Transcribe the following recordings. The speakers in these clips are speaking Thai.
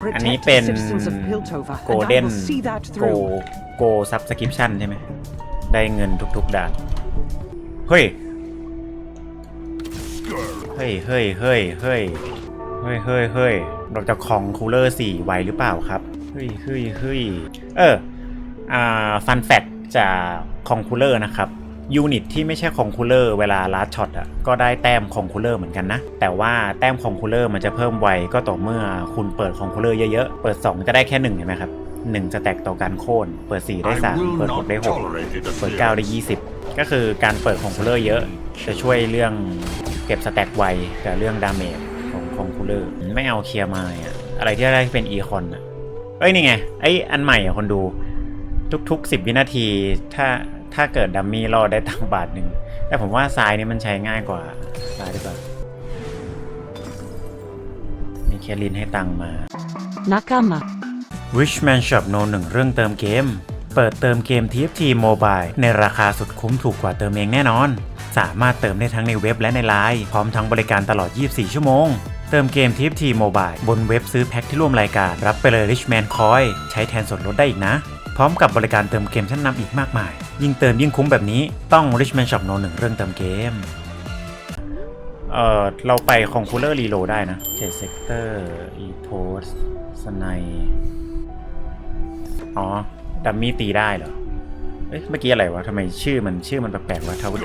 อันนี้เป็นโกลเด้นโกโกซับสคริปชั่นใช่ไหม ได้เงินทุกๆด่าน เฮ้ย เฮ้ยเฮ้ยเฮ้ยเฮ้ยเฮ้ยเฮ้ยเฮ้ยเราจะของคูลเลอร์สี่ไวหรือเปล่าครับ เฮ้ยเฮ้ยเฮ้ยเออ อ่า ฟันแฟกจากของคูลเลอร์นะครับ ยูนิตที่ไม่ใช่คองคูลเลอร์เวลาลัดช็อตอะก็ได้แต้มคองคูลเลอร์เหมือนกันนะ แต่ว่าแต้มคองคูลเลอร์มันจะเพิ่มไวก็ต่อเมื่อคุณเปิดคองคูลเลอร์เยอะๆ เปิด 2 จะได้แค่1เห็นไหมครับ1จะแตกต่อการโค่น เปิด 4 ได้ 3 เปิด 6 ได้ 6 เปิด 9 ได้ 20 ก็คือการเปิดของคูลเลอร์เยอะจะช่วยเรื่องเก็บสแต็กไวกับเรื่องดาเมจของของคูลเลอร์ไม่เอาเคลียร์มาอะอะไรที่ได้เป็นอีคอนอะเอ้ยนี่ไงไอ้อันใหม่อะคนดูทุกๆ 10 วินาทีถ้า ถ้าเกิดดัมมี่รอดได้ตังค์บาทหนึ่ง แต่ผมว่าซ้ายนี่มันใช้ง่ายกว่าซ้ายดีกว่ามีแคลินให้ตังค์มา Nakama. Richman Shop No 1เรื่องเติมเกม เปิดเติมเกม TFT Mobile ในราคาสุดคุ้มถูกกว่าเติมเองแน่นอน สามารถเติมได้ทั้งในเว็บและในไลน์พร้อมทั้งบริการตลอด 24 ชั่วโมง เติมเกม TFT Mobile บนเว็บซื้อแพ็คที่ร่วมรายการ รับไปเลย Richman Coin ใช้แทนส่วนลดได้อีกนะ พร้อมกับบริการเติมเกมชั้นนำอีกมากมาย ยิ่งเติมยิ่งคุ้มแบบนี้ต้อง Richman Shop No 1เรื่องเติมเกม เออเราไปคองคูลเลอร์รีโลได้นะเทสเซกเตอร์อีโพสสไนอ๋อ ดัมมี่ตีได้เหรอ เอ้ยเมื่อกี้อะไรวะทำไมชื่อมันชื่อมันแปลกๆวะทาวเวอร์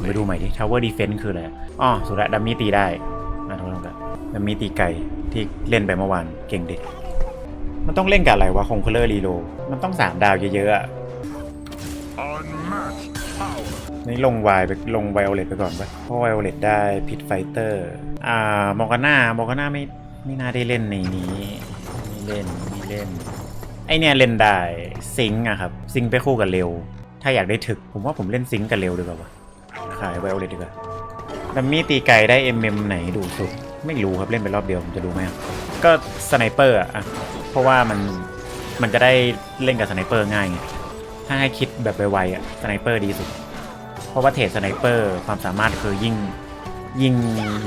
ไปดูใหม่ดิทาวเวอร์ดีเฟนส์คืออะไรอ๋อสุดละดัมมี่ตีได้มาทดลองกันดัมมี่ตีไก่ที่เล่นไปเมื่อวานเก่งเด็ก มันต้องเล่นกับอะไรวะคงคูลเลอร์รีโลมันต้องสามดาวเยอะๆอะ Unmatched power. นี่ลงวายไปลงไวโอเลตไปก่อนปะเพราะไวโอเลตได้พิทไฟเตอร์ อ่ามอร์กาน่ามอร์กาน่าไม่ไม่น่าได้เล่นในนี้ไม่เล่นไม่เล่น ไอเนี่ยเล่นได้ซิงค์อะครับ ซิงค์ไปคู่กับเร็ว ถ้าอยากได้ถึก ผมว่าผมเล่นซิงค์กับเร็วดีกว่าวะขายไวโอเลตดีกว่าดัมมี่ตีไกลได้เอ็มเอ็มไหนดูสุด ไม่รู้ครับเล่นไปรอบเดียวผมจะดูไหมก็สไนเปอร์อะ เพราะว่ามันมันจะได้เล่นกับสไนเปอร์ง่ายไงถ้าให้คิดแบบไวๆอะสไนเปอร์ดีสุด เพราะว่าเทรดสไนเปอร์ความสามารถคือยิ่งยิง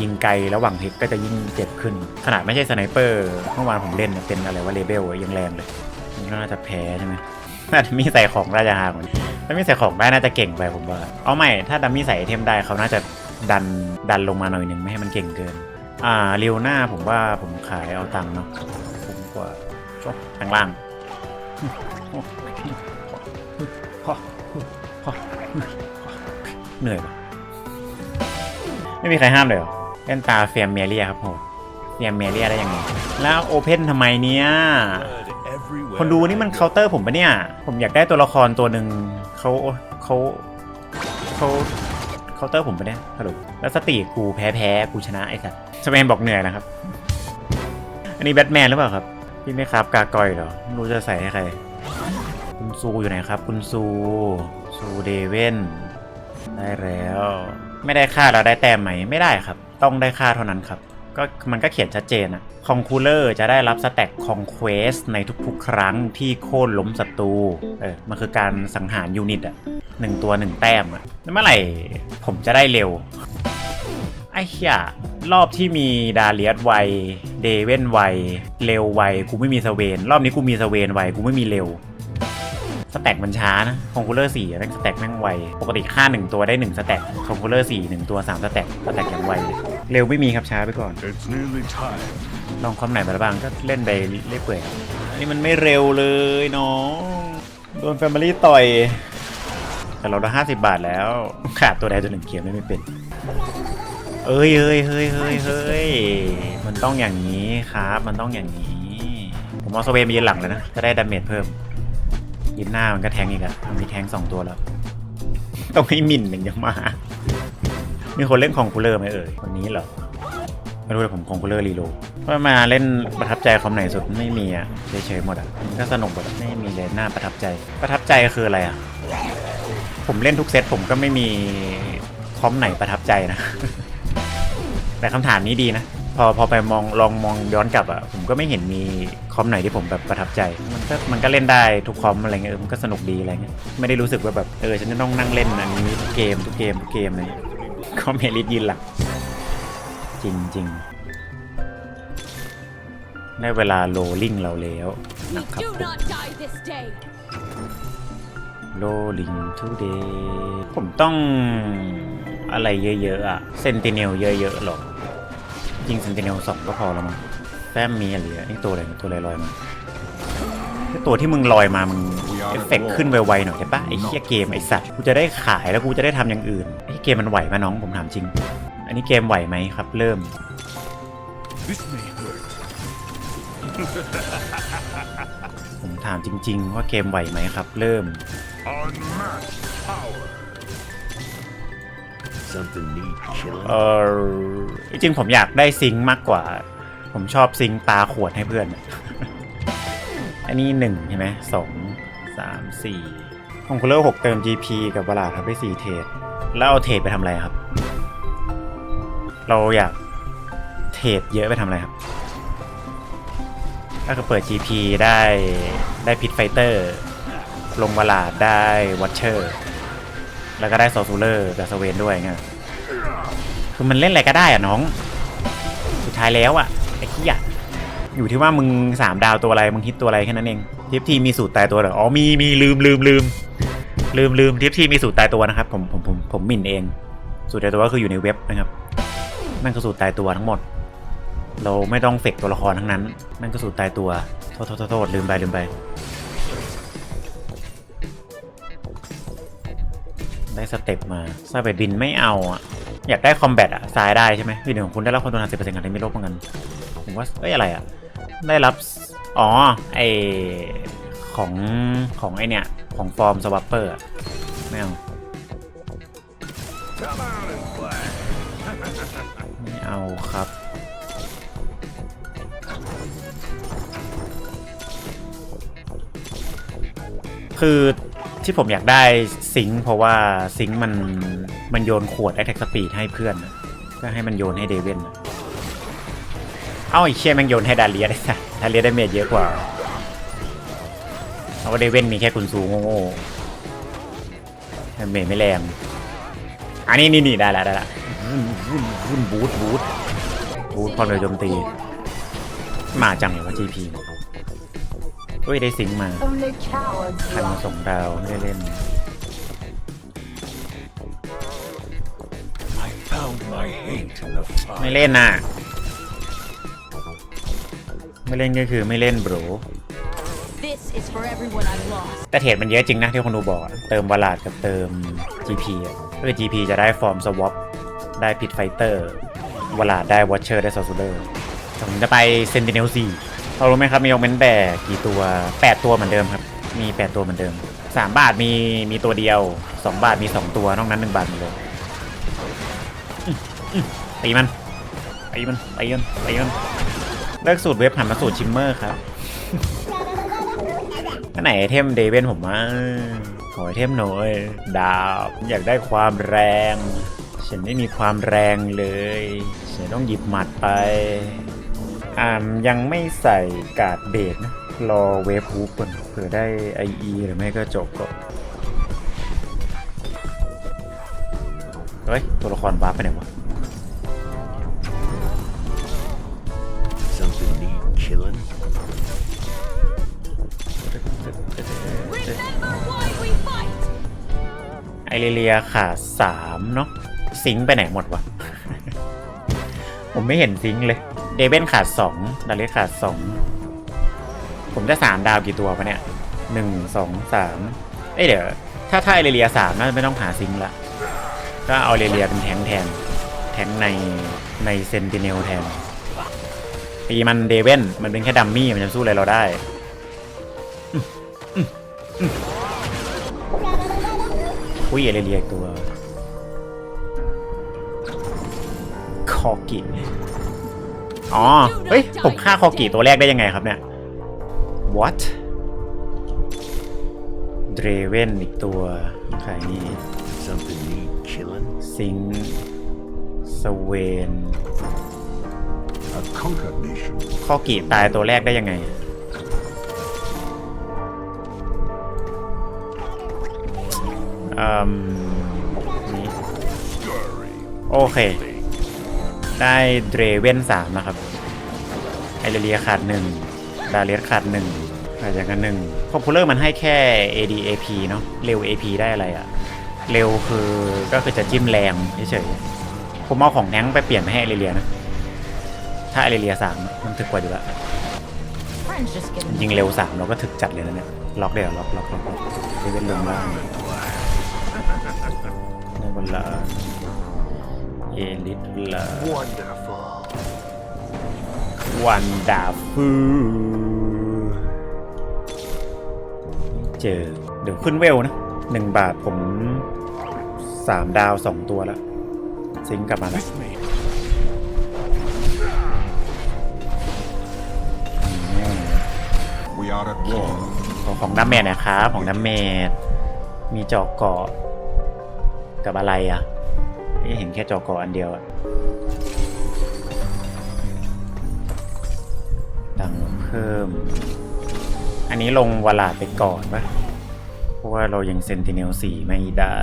ยิงไกลแล้วหวังฮิตก็จะยิ่งเจ็บขึ้น ขนาดไม่ใช่สไนเปอร์เมื่อวานผมเล่นเป็นอะไรว่าเลเบลยังแรงเลยนี่น่าจะแพ้ใช่ไหมน่าจะมีใส่ของราชาคนถ้ามีใส่ของได้น่าจะเก่งไปผมว่า เอาไม่ถ้าดัมมี่ใส่ไอเทมได้เขาน่าจะดันดันลงมาหน่อยหนึ่งไม่ให้มันเก่งเกิน อ่าเรียวหน้าผมว่าผมขายเอาตังค์เนาะผมกว่า ข้างล่างเหนื่อยปะไม่มีใครห้ามเลยเหรอเล่นตาเฟียมเมเลียครับผมเฟียมเมเลียได้ยังไง แล้วโอเพนทำไมเนี่ยคนดูนี่มันเคาน์เตอร์ผมปะเนี่ย ผมอยากได้ตัวละครตัวหนึ่งเขาเขาเขาเคาน์เตอร์ผมปะเนี่ยฮัลโหลแล้วสติกูแพ้แพ้กูชนะไอ้สัสสเปนบอกเหนื่อยนะครับ อันนี้แบทแมนหรือเปล่าครับ พี่ไม่ครับ กากอยเหรอไม่รู้จะใส่ให้ใคร คุณซูอยู่ไหนครับ คุณซู ซูเดเว่นได้แล้ว ไม่ได้ค่าแล้วได้แต้มไหมไม่ได้ครับ ต้องได้ค่าเท่านั้นครับ ก็มันก็เขียนชัดเจนอะคองคูเลอร์จะได้รับสแต็กคองเควสในทุกๆ ครั้งที่โค่นล้มศัตรูเออมันคือการสังหารยูนิตอะหนึ่งตัวหนึ่งแต้มอะแล้วเมื่อไหร่ผมจะได้เร็ว อ้เหี้ยรอบที่มีดาเลียสไวเดเว่นไวเร็วไวกูไม่มีสเวน รอบนี้กูมีสเวนไวกูไม่มีเร็วสแต็กมันช้านะคองคูลเลอร์สี่แม่งสแต็กแม่งไว ปกติค่า1ตัวได้1สแต็กคองคูลเลอร์สี่หนึ่งตัว3สแต็กสแต็กอย่างไวเลยเร็วไม่มีครับช้าไปก่อน It's nearly time. ลองคอมไหนมาแล้วบ้างก็เล่นไปเรื่อยเปื่อยครับอันนี้มันไม่เร็วเลยน้องโดนแฟมิลี่ต่อย แต่เราได้ห้าสิบบาทแล้ว ขาดตัวใดตัวหนึ่งเขียนไม่เป็น เอ้ยเอ้ยเฮ้ยเฮ้ยเฮ้ยมันต้องอย่างนี้ครับ มันต้องอย่างนี้ ผมเอาสเวย์มายืนหลังแล้วนะ จะได้ดาเมจเพิ่มยืนหน้ามันก็แทงอีกอะมันมีแทงสองตัวแล้ว ต้องให้มินหนึ่งจะมา มีคนเล่นของคูลเลอร์ไหมเอ่ยวันนี้เหรอ ไม่รู้แต่ผมคงคูลเลอร์รีโหลดว่ามาเล่นประทับใจคอมไหนสุดไม่มีอะเฉยๆหมดอะมันก็สนุกหมดอะไม่มีเลยน่าประทับใจ ประทับใจคืออะไรอะผมเล่นทุกเซตผมก็ไม่มีคอมไหนประทับใจนะ แต่คำถามนี้ดีนะ พอพอไปมองลองมองย้อนกลับอะผมก็ไม่เห็นมีคอมไหนที่ผมแบบประทับใจ มันก็มันก็เล่นได้ทุกคอมอะไรเงี้ยมันก็สนุกดีอะไรเงี้ยไม่ได้รู้สึกว่าแบบเออฉันจะต้องนั่งเล่นอันนี้ทุกเกมทุกเกมทุกเกมอะไรเงี้ยก็เมลิดยืนหลังจริงจริงได้เวลาโลลิ่งเราแล้วนะครับ do not die this day. โลลิ่งทูเดย์ผมต้องอะไรเยอะๆอะเซนติเนลเยอะๆหรอกจริงเซนติเนลสองก็พอแล้วมั้งแต้มมีอะไรอะนี่ตัวอะไรตัวอะไรลอยมาไอ้ตัวที่มึงลอยมามึงเอฟเฟกต์ขึ้นไวๆหน่อยได้ปะไอ้เหี้ยเกมไอ้สัตว์กูจะได้ขายแล้วกูจะได้ทำอย่างอื่นไอ้เกมมันไหวไหมน้องผมถามจริง อันนี้เกมไหวไหมครับ เริ่ม This may hurt. ผมถามจริง ๆ ว่าเกมไหวไหมครับ เริ่ม Unmatched power. Something neat chilling. เออจริงๆผมอยากได้ซิงค์มากกว่า ผมชอบซิงค์ปลาขวดให้เพื่อนอันนี้หนึ่งใช่ไหมสองสามสี่ผมคุณเลอร์หกเติม GP กับเวลาครับได้สี่เทรดแล้วเอาเทรดไปทำอะไรครับ เราอยากเทรดเยอะไปทำอะไรครับถ้าเกิดเปิด GP ได้ได้พิทไฟเตอร์ ลงเวลาดได้วัชเชอร์ แล้วก็ได้โซซูเลอร์กับสเวนด้วยเงี้ยคือมันเล่นอะไรก็ได้อะน้อง สุดท้ายแล้วอะไอ้ขี้ยอยู่ที่ว่ามึงสามดาวตัวอะไร มึงฮิตตัวอะไรแค่นั้นเองทิปทีมีสูตรตายตัวเหรออ๋อมีมีลืมลืมลืมลืมลืมทิปทีมีสูตรตายตัวนะครับผมผมผมผมหมิ่นเอง สูตรตายตัวก็คืออยู่ในเว็บนะครับนั่นคือสูตรตายตัวทั้งหมด เราไม่ต้องเฟกตัวละครทั้งนั้นนั่นก็สูตรตายตัวโทษโทษโทษลืมไปลืมไป ได้สเต็ปมาซาเบบินไม่เอาอะอยากได้คอมแบทอะซ้ายได้ใช่ไหมวิดีของคุณได้รับความต้านสิบเปอร์เซ็นต์การที่ไม่ลบเหมือนกันผมว่าเอ้ยอะไรอะได้รับ อ๋อ ไอของของไอเนี่ย ของฟอร์มสวัปเปอร์ไม่เอาไม่เอาครับคือ ที่ผมอยากได้ซิงค์เพราะว่าซิงค์มันมันโยนขวดแอ t แทกสปีดให้เพื่อนนะก็ให้มันโยนให้เดวนนะเอ้าไอ้เชี่ยแม่งโยนให้ดาเลียได้สัสดาเลียได้เมจเยอะกว่าเพราะว่าเดเวนมีแค่คุณซูงโง่ๆเมจไม่แรงอันนี้นี่นี่ได้ละได้ละวุ่นวุ่นบูทบูทบูทพอโดยโจมตี มาจังเลยว่า GP เนี่ย เฮ้ยได้ซิงค์มา Only cowards พันสองดาวไม่ได้เล่น I found my hate in the ไม่ fire. เล่นน่ะ ไม่เล่นก็คือไม่เล่นบร This is for everyone I've lost. แต่เทรดมันเยอะจริงนะที่คนดูบอกอะเติมวาลาดกับเติม GP อะก็คือ GP จะได้ฟอร์มสวอปได้พิทไฟเตอร์วาลาดได้วอชเชอร์ได้ซอซูเลอร์ผมจะไปเซนติเนลสี่ เรารู้ไหมครับมียกเว้นแบกกี่ตัว 8 ตัวเหมือนเดิมครับ มี 8 ตัวเหมือนเดิม 3 บาทมีมีตัวเดียว 2 บาทมี 2 ตัวนอกนั้น 1 บาทหมดเลยตีมันตีมันตีมันตีมันเลิกสูตรเว็บหันมาสูตรชิมเมอร์ครับอันไหนไอเทมเดเวนผมว่าขอไอเทมหน่อยดาบอยากได้ความแรง ฉันไม่มีความแรงเลย ฉันต้องหยิบหมัดไป อ่ามยังไม่ใส่การ์ดเบรกนะ รอเวฟฮูปก่อนเผื่อได้ IE หรือไม่ก็จบก็เฮ้ย ตัวละครวาร์ปไปไหนวะ Something neat chilling. Remember why we fight. ไอเรเลียขาดสามเนาะซิงค์ไปไหนหมดวะ ผมไม่เห็นซิงค์เลย เดเบนขาดสองดาเลสขาดสองผมจะสามดาวกี่ตัวปะเนี่ยหนึ่งสองสามเอ้ยเดี๋ยว ถ้าถ้าไอเรเลียสามน่าจะไม่ต้องหาซิงค์ละก็เอาเรเลียเป็นแทงแทน แทงในในเซนติเนลแทนตีมันเดเวนมันเป็นแค่ดัมมี่มันจะสู้อะไรเราได้ อุ้ยเอเรเลียอีกตัว คอกิ อ๋อ เฮ้ย ผมฆ่าคอกิตัวแรกได้ยังไงครับเนี่ย what เดรเวนอีกตัวใครนี่ Something neat chilling. ซิงสเวน A conquered nation. คอกิตายตัวแรกได้ยังไง อืมนี่ Scurry. โอเค ได้เดรเวนสามนะครับ ไอเรเลียขาดหนึ่งดาเลียสขาดหนึ่งขาดอย่างกันหนึ่งคอพูลเลอร์มันให้แค่ ADAP เนาะเร็ว AP ได้อะไรอะเร็วคือก็คือจะจิ้มแรงเฉยๆผมเอาของแทงไปเปลี่ยนไปให้ไอเรเลียนะ ถ้าไอเรเลียสามมันถึกกว่าอยู่ละยิงเร็วสามเราก็ถึกจัดเลยนะเนี่ยล็อกเดี๋ยวล็อกล็อกล็อกเดวิดลงล่างในบนล่าง เอลิทล่าง Wonderful. วันดาฟูเจอ เดี๋ยวขึ้นเวลนะหนึ่งบาทผมสามดาวสองตัวแล้วซิงค์กลับมาแล้ว With me. อืม We are at war. ของของน้ำเมดนะครับของน้ำเมดมีจอกเกาะกับอะไรอะ เอ๊ะเห็นแค่จอกเกาะอันเดียวอะตังเพิ่ม อันนี้ลงวลาดไปก่อนปะเพราะว่าเรายังเซนติเนลสี่ไม่ได้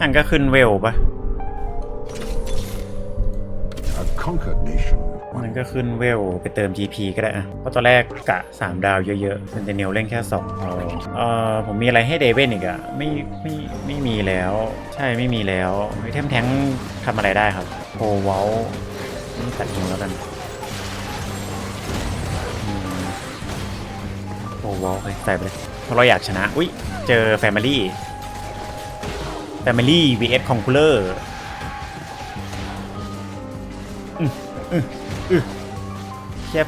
อันก็ขึ้นเวลปะ conquered nation. มันก็ขึ้นเวลไปเติม GP ก็ได้อะเพราะตอนแรกกะ 3 ดาวเยอะๆเซนเตเนลเล่นแค่2พอเออผมมีอะไรให้เดเวนอีกอะไม่ไม่ไม่มีแล้ว ใช่ไม่มีแล้วไอเทมแท้งทำอะไรได้ครับโฮวลนี่ตัดทิ้งแล้วกันโฮวลใส่ไปเลยเพราะเราอยากชนะ อุ้ยเจอแฟมิลี่แฟมิลี่ vs Conqueror แค่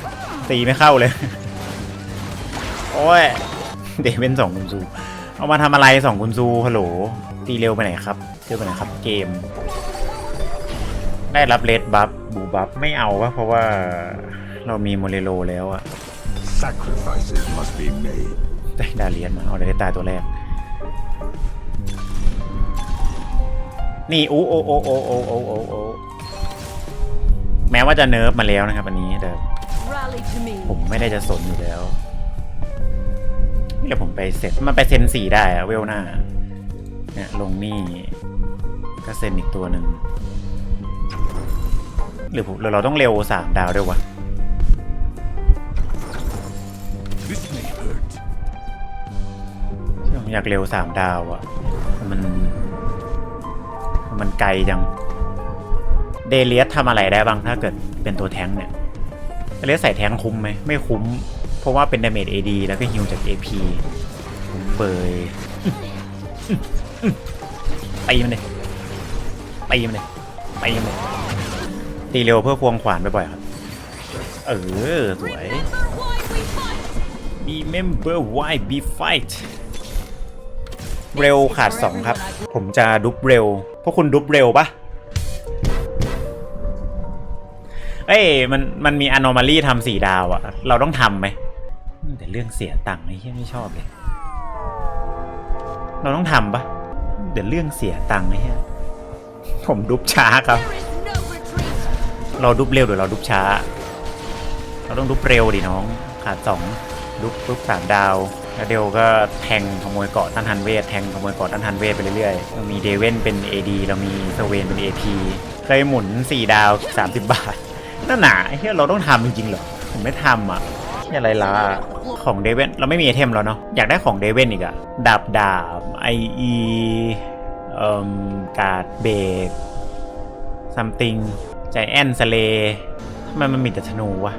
ตีไม่เข้าเลย โอ้ย เดเวนสองกุนซู เอามาทำอะไรสองกุนซูฮัลโหล ตีเร็วไปไหนครับเร็วไปไหนครับเกม ได้รับเลดบัฟบูบัฟไม่เอาวะเพราะว่าเรามีโมเรโลแล้วอะ Sacrifices must be made. ได้ดาเลียนมาเอาได้ตายตัวแรก นี่อู้โอโอโอโอโอโอโอ แม้ว่าจะเนิร์ฟมาแล้วนะครับอันนี้แต่ rally to me. ผมไม่ได้จะสนอยู่แล้วนี่แหละผมไปเสร็จมันไปเซ็นสี่ได้อะเวลหน้าเนี่ยลงนี่ก็เซ็นอีกตัวหนึ่งหรือผมหรือเราต้องเร็วสามดาวด้วยวะ This may hurt. ผมอยากเร็วสามดาวอะมัน มันไกลจัง เดเลียสทำอะไรได้บ้างถ้าเกิดเป็นตัวแท้งเนี่ยเดเลียสใส่แท้งคุ้มไหมไม่คุ้ม เพราะว่าเป็นดาเมจ AD แล้วก็ฮิวจาก AP ผมเบยตีมันเลยตีมันเลยตีมันเลยตีเร็วเพื่อควงขวานบ่อยๆครับ เออ สวย Remember why we fight. Remember why we fight เร็วขาด 2 ครับ ผมจะดุบเร็ว พวกคุณดุบเร็วปะ เอ้ยมันมันมี anomaly ทำสี่ดาวอะเราต้องทำไหมแต่เรื่องเสียตังค์ไอ้เหี้ยไม่ชอบเลย เราต้องทำปะเดี๋ยวเรื่องเสียตังค์ไอ้เหี้ยผมดุบช้าครับ เราดุบเร็วหรือเราดุบช้า เราต้องดุบเร็วดิน้อง ขาดสองดุบปุ๊บสามดาวแล้วเดยวก็แทงขโมยเกาะต้านทันเวทแทงขโมยเกาะต้านทันเวทไปเรื่อยๆเรามีเดเว่นเป็น AD เรามีเซเวนเป็น AP เคยหมุน 4 ดาว 30 บาท นั่นหนาไอ้เฮียเราต้องทำจริงๆเหรอผมไม่ทำอะเฮียอะไรล่ะของเดเวนเราไม่มีไอเทมแล้วเนาะอยากได้ของเดเวนอีกอะดาบดาบไออีเอ่มการ์ดเบรกซัมติงใจแอนสเลทำไมมันมีแต่ธนูวะ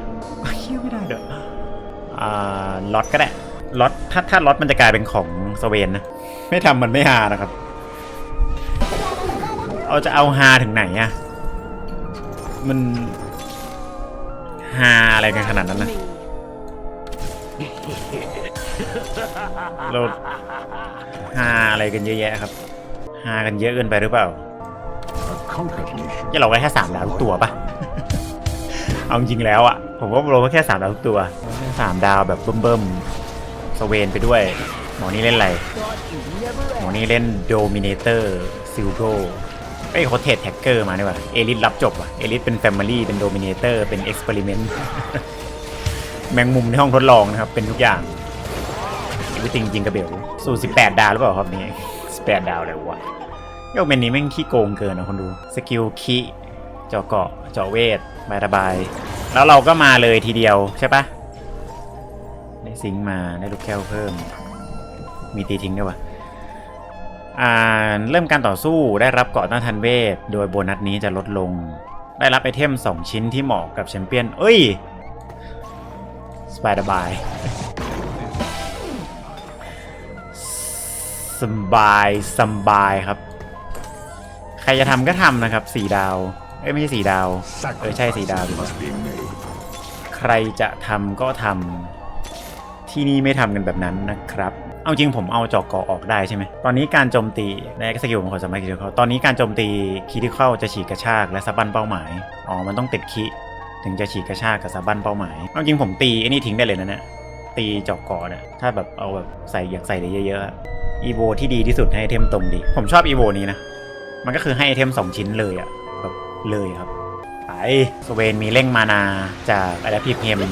เฮียไม่ได้เด้ออ่าล็อตก็ได้ล็อตถ้าถ้าล็อตมันจะกลายเป็นของสเวนนะ ไม่ทำมันไม่ฮานะครับ เอาจะเอาฮาถึงไหนอะมัน ฮาอะไรกันขนาดนั้นนะเราฮาอะไรกันเยอะแยะครับฮากันเยอะเกินไปหรือเปล่า A conquered nation. จะเราไว้แค่สามดาวทุกตัวปะเอาจริงๆแล้วอะผมว่าเราก็แค่สามดาวทุกตัวแค่สามดาวแบบเบิ่มๆสเวนไปด้วย หมอนี่เล่นอะไร หมอนี่เล่นโดมิเนเตอร์ซิลโก เอ้ยเขาเทรดแท็กเกอร์มาดีกว่าเอลิทรับจบว่ะเอลิทเป็นแฟมิลี่เป็นโดมิเนเตอร์เป็นเอ็กซ์เพร์เมนต์แมงมุมในห้องทดลองนะครับ เป็นทุกอย่างวิติงจริงกระเบลสู่ 18 ดาวหรือเปล่าครับนี่18 ดาวเลยวะยกเมนนี้แม่งขี้โกงเกินนะคนดูสกิลคีเจาะเกาะเจาะเวทบายระบาย แล้วเราก็มาเลยทีเดียวใช่ปะได้ซิงมาได้ลูกแก้วเพิ่ม มีตีทิ้งด้วยวะอ่า เริ่มการต่อสู้ได้รับเกาะต้านทานเวท โดยโบนัสนี้จะลดลง ได้รับไอเทม 2 ชิ้นที่เหมาะกับแชมเปี้ยน เอ้ย สบายสบายสบายสบายครับ ใครจะทำก็ทำนะครับสี่ดาว เอ้ย ไม่ใช่สี่ดาว เออ ใช่สี่ดาวดีกว่าใครจะทำก็ทำที่นี่ไม่ทำกันแบบนั้นนะครับ เอาจริงผมเอาจอกกอออกได้ใช่ไหม ตอนนี้การโจมตีในสกิลผมขอสมัยคิดเขาตอนนี้การโจมตีคีที่เข้าจะฉีกกระชากและสะบั้นเป้าหมาย อ๋อ มันต้องติดคีถึงจะฉีกกระชากกับสะบั้นเป้าหมาย เอาจริงผมตีไอ้นี่ทิ้งได้เลยนะเนี่ย ตีจอกกอเนี่ย ถ้าแบบเอาแบบใส่อยากใส่ได้เยอะๆ อีโวที่ดีที่สุดให้เทมตรงดี ผมชอบอีโวนี้นะ มันก็คือให้เทมสองชิ้นเลยอะแบบเลยครับไปสเวนมีเร่งมานาจากอะ a p พ i v e เ e ม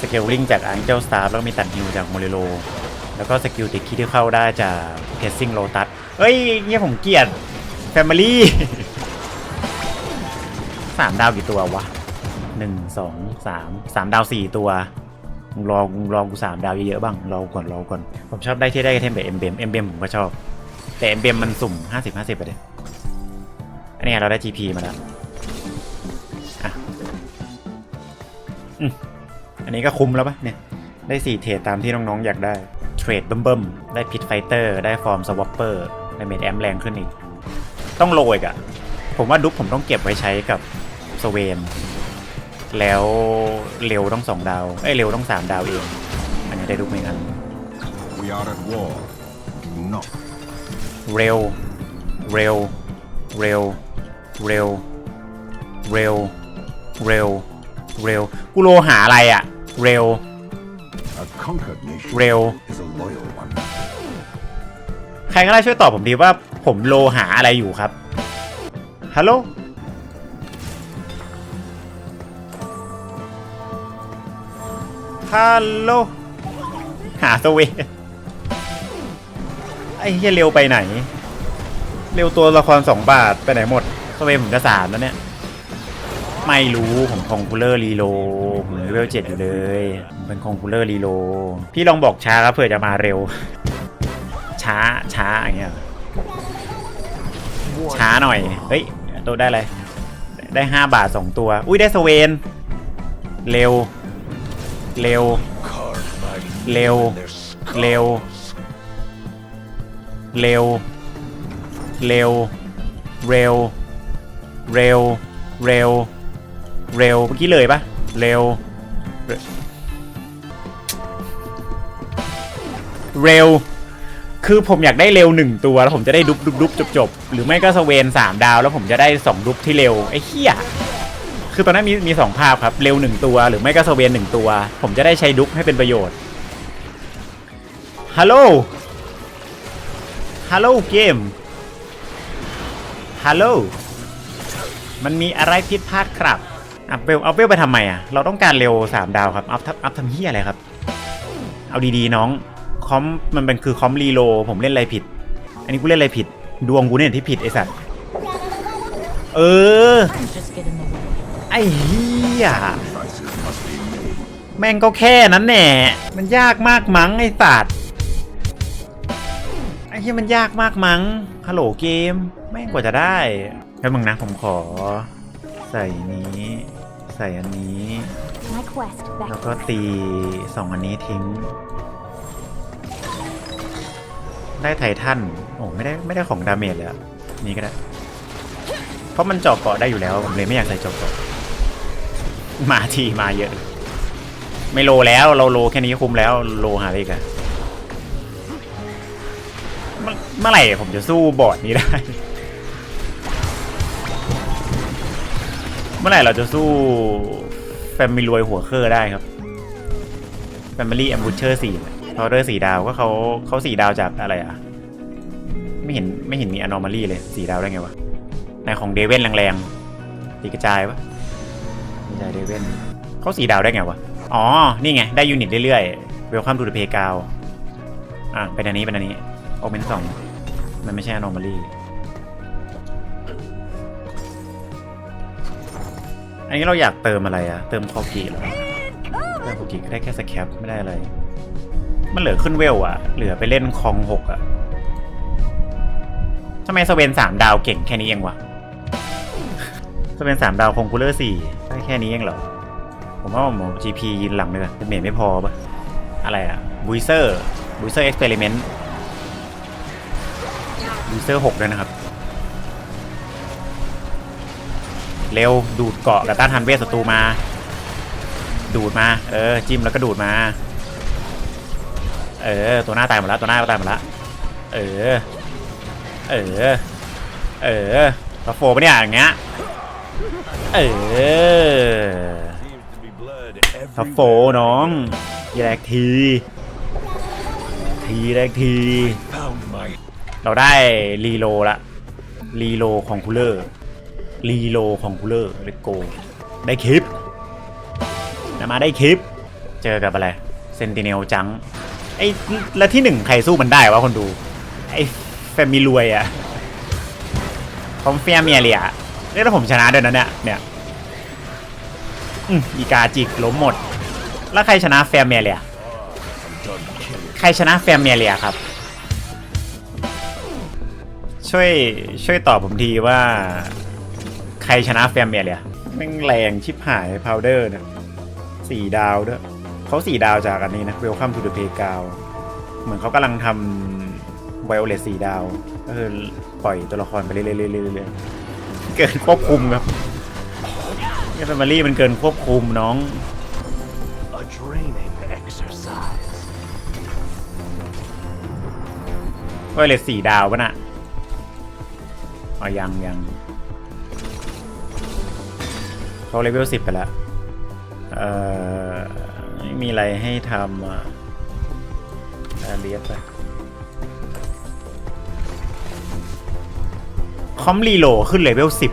สกิลลิงจากอังเจลสตาร์แล้วก็มีตัดฮิวจากโมเรโล แล้วก็สกิลติดคิดที่เข้าได้จากเพสซิ่งโลตัสเฮ้ยเงี้ยผมเกลียดแฟมิลี่สามดาวกี่ตัววะหนึ่งสองสามสามดาวสี่ตัวมึงรองรอกูสามดาวเยอะๆบ้างรอก่อนรอก่อน ผมชอบได้ที่ได้เทมแบบเอ็มเบมเอ็มเบมผมก็ชอบ แต่เอ็มเบมมันสุ่มห้าสิบห้าสิบไปเลยอันนี้เราได้ GP มาแล้วอันนี้ก็คุ้มแล้วปะเนี่ย ได้4เทรดตามที่น้องๆอยากได้ รดเบิ่มๆ ได้พิทไฟเตอร์ ได้ฟอร์มสวอปเปอร์ได้เมดแอมแรงขึ้นอีก ต้องโรยกอะผมว่าดุ๊กผมต้องเก็บไว้ใช้กับสเวน แล้วเร็วต้อง2ดาว เอ้ยเร็วต้อง3ดาวเอง อันนี้ได้ดุ๊กไม่งั้น We are at war. Do not เร็ว เร็ว เร็ว เร็ว เร็ว เร็ว เร็ว กูโลหาอะไรอะเร็ว a conquered nation เร็ว is a loyal one. ใครก็ได้ช่วยตอบผมดีว่าผมโลหาอะไรอยู่ครับ ฮัลโหล ฮัลโหล หาสเวยไอ้เฮียเร็วไปไหน เร็วตัวละครสองบาทไปไหนหมดสเวยผมจะสามแล้วเนี่ย ไม่รู้ผมคองคูลเลอร์รีโลผมเลเวลเจ็ดอยู่เลยผม เป็นคองคูลเลอร์รีโลพี่ลองบอกช้าครับเผื่อจะมาเร็ว ช้าช้าอย่างเงี้ยเหรอช้าหน่อย เฮ้ย ตัวได้อะไร ได้ห้าบาทสองตัว อุ้ยได้สเวน เร็ว เร็ว เร็ว เร็ว เร็ว เร็ว เร็ว เร็ว เร็ว เร็ว เมื่อกี้เลยปะเร็ว เร็ว คือผมอยากได้เร็วหนึ่งตัวแล้วผมจะได้ดุบดุบดุบจบจบหรือไม่ก็สเวนสามดาว แล้วผมจะได้สองดุบที่เร็วไอ้เหี้ยคือตอนนั้นมีมีสองภาพครับเร็วหนึ่งตัว หรือไม่ก็สเวนหนึ่งตัว ผมจะได้ใช้ดุบให้เป็นประโยชน์ฮัลโหลฮัลโหลเกมฮัลโหลมันมีอะไรผิดพลาดครับอัพเวลอัพเวลไปทำไมอะ เราต้องการเร็วสามดาวครับ อัพทับอัพทำเหี้ยอะไรครับ เอาดี ๆ น้อง คอมมันเป็นคือคอมรีโลผมเล่นอะไรผิด อันนี้กูเล่นอะไรผิด ดวงกูเนี่ยที่ผิดไอสัตว์ เออ Friends just get in the way. ไอ้เหี้ย Sacrifices must be made. แม่งก็แค่นั้นแหละมันยากมากมั้งไอสัตว์ไอ้เหี้ยมันยากมากมั้งฮัลโหลเกม แม่งกว่าจะได้แค่มึงนะผมขอ ใส่นี้ ใส่อันนี้ My quest back แล้วก็ตีสองอันนี้ทิ้ง ได้ไททันโอ้ไม่ได้ไม่ได้ของดาเมจเลยนี่ก็ได้ เพราะมันเจาะเกาะได้อยู่แล้ว ผมเลยไม่อยากใส่เจาะเกาะมาทีมาเยอะ ไม่โลแล้วเราโลแค่นี้คุมแล้วโลหาอะไรกันเมื่อไหร่ผมจะสู้บอดนี้ได้ เมื่อไหร่เราจะสู้แฟมิลวยหัวเคอร์ได้ครับ Family a m b u s h e r สี่ พาวเดอร์สี่ดาวก็เขาเขาสี่ดาวจากอะไรอะ ไม่เห็นไม่เห็นมี anomaly เลยสี่ดาวได้ไงวะในของเดเวนแรงๆตีกระจายปะกระจายเดเวนเขาสี่ดาวได้ไงวะ อ๋อ นี่ไง ได้ยูนิตเรื่อยๆ Welcome to the Playground อะเป็นอันนี้เป็นอันนี้โอเมนสองมันไม่ใช่ anomaly อันนี้เราอยากเติมอะไรอะเติมคอกีเหรอเติมคอกีก็ได้แค่สแคปไม่ได้อะไร มันเหลือขึ้นเวลอะเหลือไปเล่นคองหกอะทำไมสเวนสามดาวเก่งแค่นี้เองวะสเวนสามดาวคงคูลเลอร์สี่ได้แค่นี้เองเหรอ ผมว่าผม GP ยืนหลังเลยเป็นเมทไม่พอปะอะไรอะบุยเซอร์บุยเซอร์เอ็กซ์เพร์เมนต์บุยเซอร์หกด้วยนะครับ เร็วดูดเกาะกับต้านทันเวทศัตรูมา ดูดมา เออ จิ้มแล้วก็ดูดมา เออ ตัวหน้าตายหมดแล้วตัวหน้าก็ตายหมดแล้วเออ เออ เออตาโฟปะเนี่ยอย่างเงี้ย เออ Seems to be blood ทัฟโฟน้องทีแรกที ทีแรกที เราได้รีโลละรีโลของคูลเลอร์รีโลของคูลเลอร์เลโกได้คลิปนะมาได้คลิป เจอกับอะไร เซนติเนลจัง ไอ้แล้วที่หนึ่งใครสู้มันได้วะคนดู ไอ้แฟมิลวยอะคอมเฟียเมียเลียเนี่ยถ้าผมชนะด้วยนะเนี่ยเนี่ยอืมอีกาจิกล้มหมด แล้วใครชนะแฟมเมียเลียใครชนะแฟมเมียเลียครับ ช่วยช่วยตอบผมทีว่า ใครชนะแฟมเมียเลียแม่งแรงชิบหายพาวเดอร์เนี่ยสี่ดาวด้วย เขาสี่ดาวจากอันนี้นะ Welcome to the Playground เหมือนเขากำลังทำไวโอเลตสี่ดาว ก็คือปล่อยตัวละครไปเรื่อยๆเรื่อยๆเรื่อยๆเกินควบคุมครับเนี่ยแฟมิลี่มันเกินควบคุมน้อง A draining exercise. ไวโอเลตสี่ดาวปะน่ะอ๋อยังยังเขาเลเวลสิบไปแล้ว เอ่อ ไม่มีอะไรให้ทำอะเลียสไปคอมรีโหลขึ้นเลเวลสิบ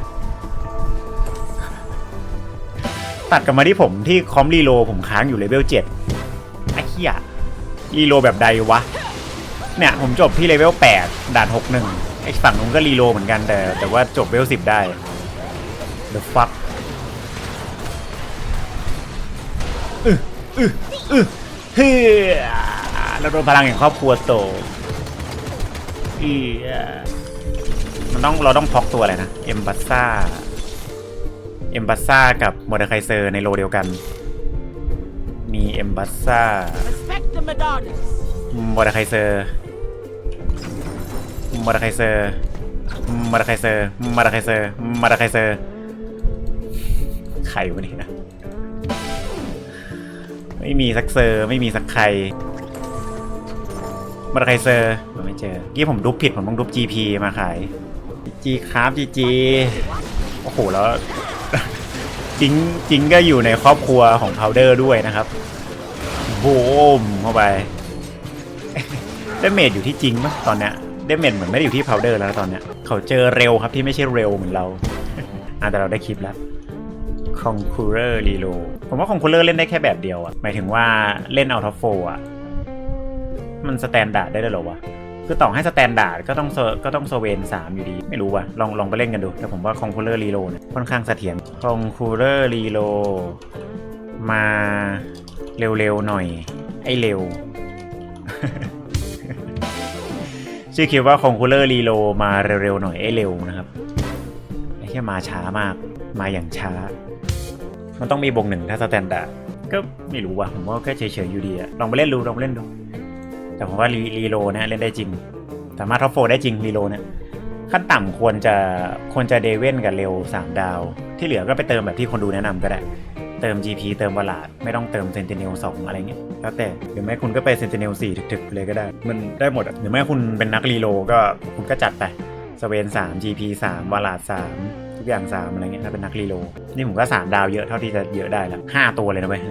ตัดกลับมาที่ผมที่คอมรีโหลผมค้างอยู่เลเวลเจ็ดไอ้เหี้ยรีโหลแบบใดวะ เนี่ย ผมจบที่เลเวล8ด่าน61ไอ้ฝั่งนู้นก็รีโหลเหมือนกันแต่ แต่ว่าจบเลเวล10ได้ The fuck อืออืออือเฮ้ยเราโดนพลังแห่งครอบครัวโตอีมันต้องเราต้องพอกตัวอะไรนะ เอมบัสซ่า เอมบัสซ่ากับโมเดคไคเซอร์ในโลเดียวกัน มีเอมบัสซ่า Respect the Madonnas. มอร์ไคเซอร์มอร์ไคเซอร์มอร์ไคเซอร์มอร์ไคเซอร์มอร์ไคเซอร์ ใครวะเนี่ย ไม่มีสักเซอร์ไม่มีสักใครมอร์ไคเซอร์ไม่เจอกี้ผมดุบผิดผมต้องดุบ GP มาขายจีครับจีจีโอ้โหแล้วจิงจิงก็อยู่ในครอบครัวของพาวเดอร์ด้วยนะครับโบมเข้าไปเดเมจอยู่ที่จริงปะตอนเนี้ยเดเมจเหมือนไม่ได้อยู่ที่พาวเดอร์แล้วตอนเนี้ยเขาเจอเร็วครับที่ไม่ใช่เร็วเหมือนเราแต่เราได้คลิปแล้ว คองคูเลอร์รีโลผมว่าคองคูเลอร์เล่นได้แค่แบบเดียวอะหมายถึงว่าเล่นเอาท็อปโฟอะมันสแตนดาร์ดได้ด้วยหรอวะคือต่อให้สแตนดาร์ดก็ต้องก็ต้องโซเวนสามอยู่ดี ไม่รู้ว่ะลองลองไปเล่นกันดู แต่ผมว่าคองคูเลอร์รีโลเนี่ยค่อนข้างเสถียรคองคูเลอร์รีโลมาเร็วๆหน่อย ไอเร็ว ชื่อคิดว่าคองคูเลอร์รีโลมาเร็วๆหน่อยไอเร็วนะครับ ไอ้แค่มาช้ามากมาอย่างช้า มันต้องมีบวกหนึ่งถ้าสแตนดาร์ดก็ไม่รู้ว่ะผมว่าแค่เฉยๆอยู่ดีอะลองไปเล่นดูลองไปเล่นดู แต่ผมว่ารีรีโลเนี่ยเล่นได้จริง สามารถท็อปโฟได้จริงรีโลเนี่ยขั้นต่ำควรจะควรจะเดเว่นกับเร็ว 3 ดาว ที่เหลือก็ไปเติมแบบที่คนดูแนะนำก็ได้ เติม GP เติมวลาดไม่ต้องเติมเซนติเนล2อะไรเงี้ยแล้วแต่หรือไม่คุณก็ไปเซนติเนล4ถึกๆไปเลยก็ได้ มันได้หมดอะหรือไม่คุณเป็นนักรีโลก็คุณก็จัดไปสเวน3 GP 3วลาด3 ทุกอย่าง3อะไรเงี้ยถ้าเป็นนักรีโล นี่ผมก็ 3 ดาวเยอะเท่าที่จะเยอะได้แล้ว5ตัวเลยนะเว้ย